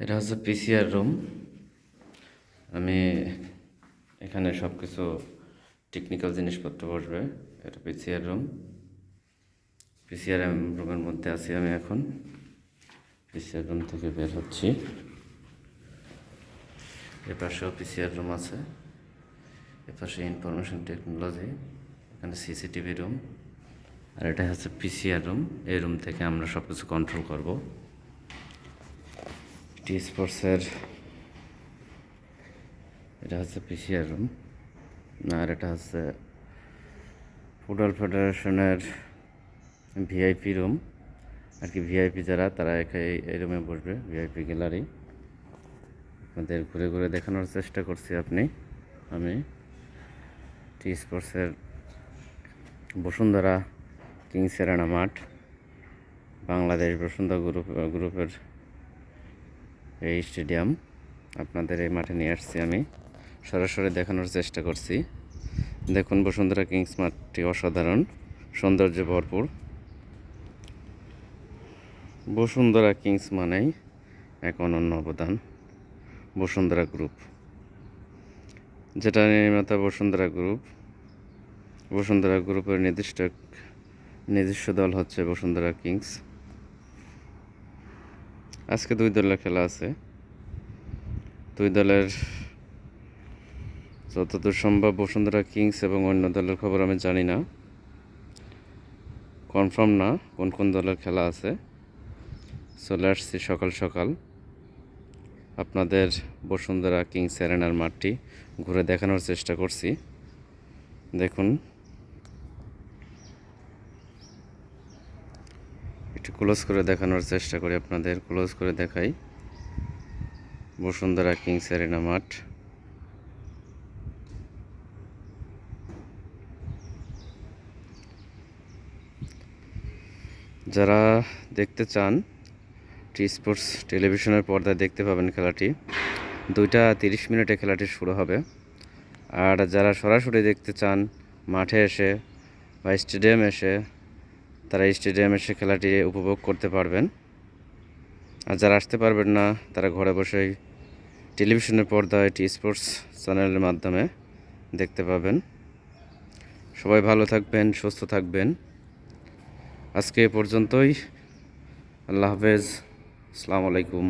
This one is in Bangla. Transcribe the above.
এটা হচ্ছে পিসিআর রুম আমি এখানে সব কিছু টেকনিক্যাল জিনিসপত্র বসবে। এটা পিসিআর রুম পিসিআর রুমের মধ্যে আছি আমি এখন। পিসিআর রুম থেকে বের হচ্ছি। এ পাশেও পিসিআর রুম আছে। এ পাশে ইনফরমেশন টেকনোলজি এখানে সিসিটিভি রুম আর এটা হচ্ছে পিসিআর রুম এই রুম থেকে আমরা সব কিছু কন্ট্রোল করব। টি স্পোর্টসের এটা হচ্ছে পিসিআর রুম আর এটা হচ্ছে ফুটবল ফেডারেশনের ভিআইপি রুম আর কি ভিআইপি যারা, তারা এই রুমে বসবে ভিআইপি গ্যালারি আপনাদের ঘুরে ঘুরে দেখানোর চেষ্টা করছি আপনি, আমি টি স্পোর্টসের বসুন্ধরা কিংস সেরানা মাঠ, বাংলাদেশ বসুন্ধরা গ্রুপ গ্রুপের এই স্টেডিয়াম আপনাদের এই মাঠে নিয়ে আসছি আমি। সরাসরি দেখানোর চেষ্টা করছি। দেখুন বসুন্ধরা কিংস মাঠটি অসাধারণ, সৌন্দর্যে ভরপুর। বসুন্ধরা কিংস মানেই এক অনন্য অবদান, বসুন্ধরা গ্রুপ। যেটা নির্মাতা বসুন্ধরা গ্রুপ, বসুন্ধরা গ্রুপের নির্দিষ্ট নিজস্ব দল হচ্ছে বসুন্ধরা কিংস। আজকে দুই দলের খেলা আছে। দুই দলের যতদূর সম্ভব বসুন্ধরা কিংস এবং অন্য দলের খবর আমি জানি না। কনফার্ম না কোন কোন দলের খেলা আছে। চলে আসছি সকাল সকাল আপনাদের বসুন্ধরা কিংস অ্যারেনার মাঠটি ঘুরে দেখানোর চেষ্টা করছি। দেখুন একটু ক্লোজ করে দেখানোর চেষ্টা করি আপনাদের ক্লোজ করে দেখাই। বসুন্ধরা কিংস অ্যারেনা মাঠ। যারা দেখতে চান টি স্পোর্টস টেলিভিশনের পর্দায় দেখতে পাবেন খেলাটি। দুইটা তিরিশ মিনিটে খেলাটি শুরু হবে। আর যারা সরাসরি দেখতে চান, মাঠে এসে বা স্টেডিয়ামে এসে তারা স্টেডিয়ামে এসে খেলাটি উপভোগ করতে পারবেন। আর যারা আসতে পারবেন না, তারা ঘরে বসেই টেলিভিশনের পর্দায় টি স্পোর্টস চ্যানেলের মাধ্যমে দেখতে পাবেন। সবাই ভালো থাকবেন, সুস্থ থাকবেন। আজকে এ পর্যন্তই। আল্লাহ হাফেজ। আসসালামু আলাইকুম।